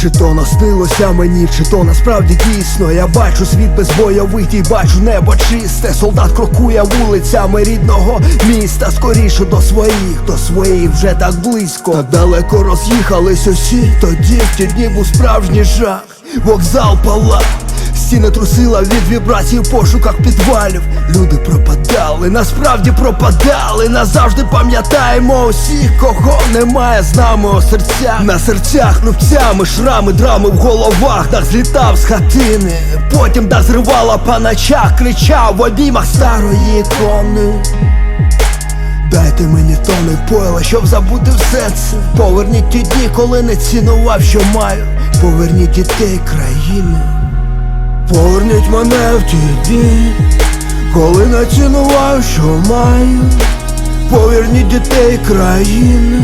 Чи то наснилося мені, чи то насправді дійсно. Я бачу світ без бойових дій, бачу небо чисте. Солдат крокує вулицями рідного міста. Скоріше до своїх, до своїх вже так близько. Так далеко роз'їхались усі, тоді в ті дні був справжній жах. Вокзал палав Стіни трусила від вібрацій в пошуках підвалів. Люди пропадали, насправді пропадали. Назавжди пам'ятаємо усіх, кого немає з нами у серцях. На серцях рубцями, шрами, драми в головах, дах злітав з хатини. Потім дах зривала по ночах, кричав в обіймах старої ікони. Дайте мені тони пойла, щоб забути все це Поверніть ті дні, коли не цінував, що маю Поверніть дітей країни Поверніть мене в ті дні, коли не цінував, що маю. Поверніть дітей країни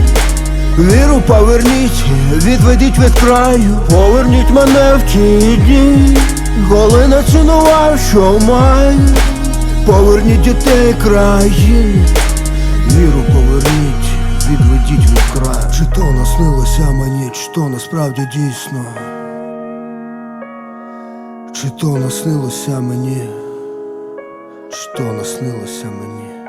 Віру поверніть, відведіть від краю. Поверніть мене в ті дні, коли не цінував, що маю. Поверніть дітей країни Віру поверніть, відведіть від краю. Чи то наснилося мені, чи то насправді дійсно Чи то наснилося мені, чи то наснилося мені